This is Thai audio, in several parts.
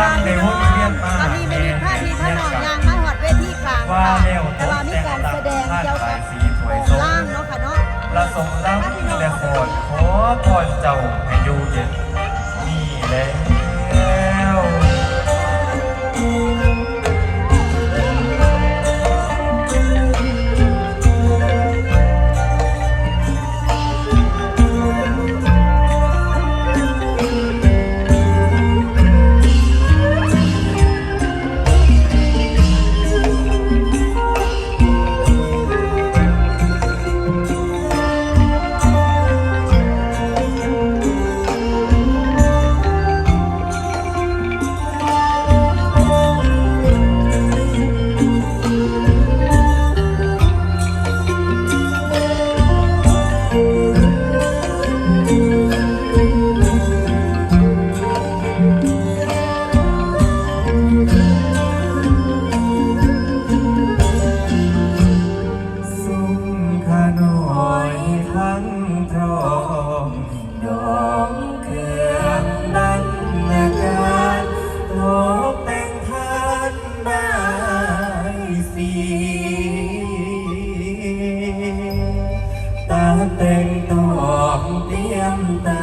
สร้างในวนเวียนมาตอนนี้ไม่มีท่าทีท่าหนองยางมาหอดเวทีกลางว่าค่ะแล้วแต่ว่ามีการแสดงเกี่ยวกับสีถวยโคสรงมล่างเนาะค่ะเนาะประสงค์รับและโคนขอพรเจ้าให้อยู่เย็นนี่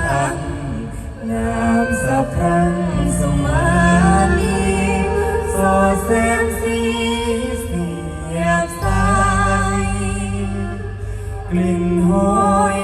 มตันงามสะพรังสมาลีสอดแสงสีเสียบสายกลิ่นหอย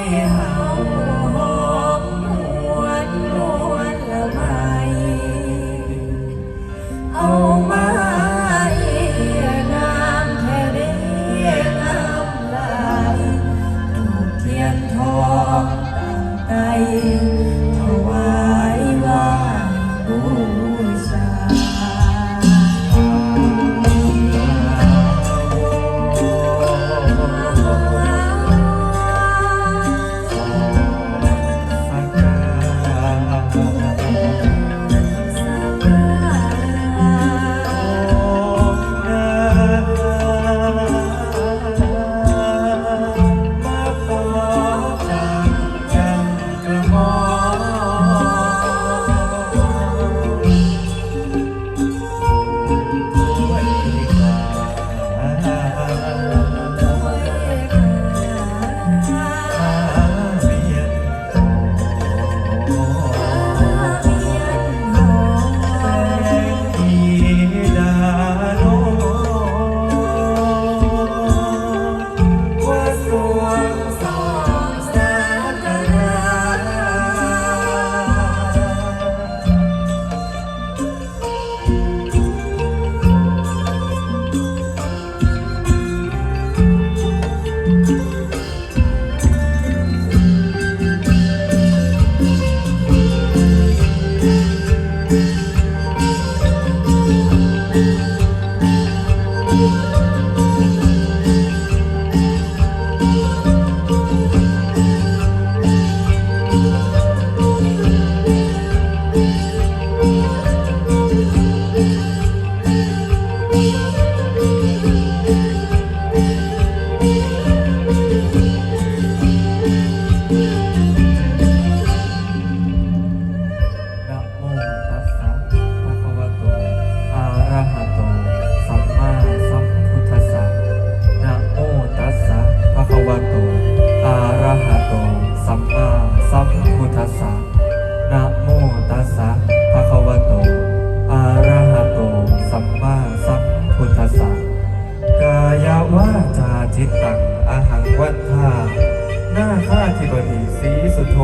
หน้าข้าธิบดีสีสุโธ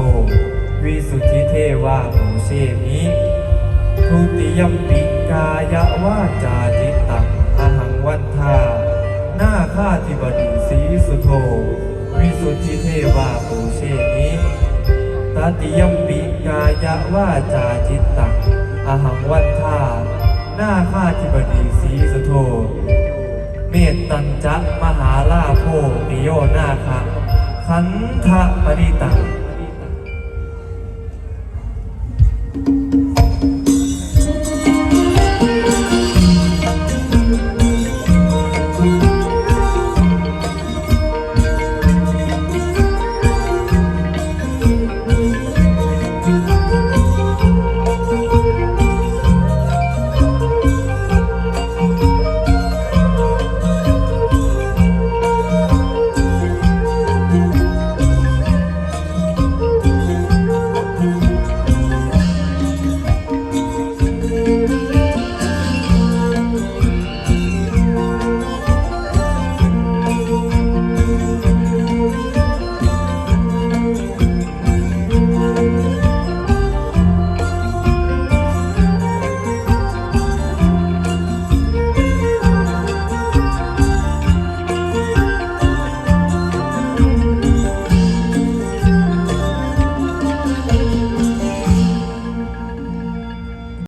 วิสุทธิเทวาโมเชมิทุติยมปิกายวาจาจิตตังอหังวันทาหน้าข้าธิบดีสีสุโธวิสุทธิเทวาโมเชมิตติยมปิกายวาจาจิตตังอหังวันทาหน้าข้าธิบดีสีสุโธเมตตัญจะมหาลาโภปิโยนาคะ ขันธปริตัง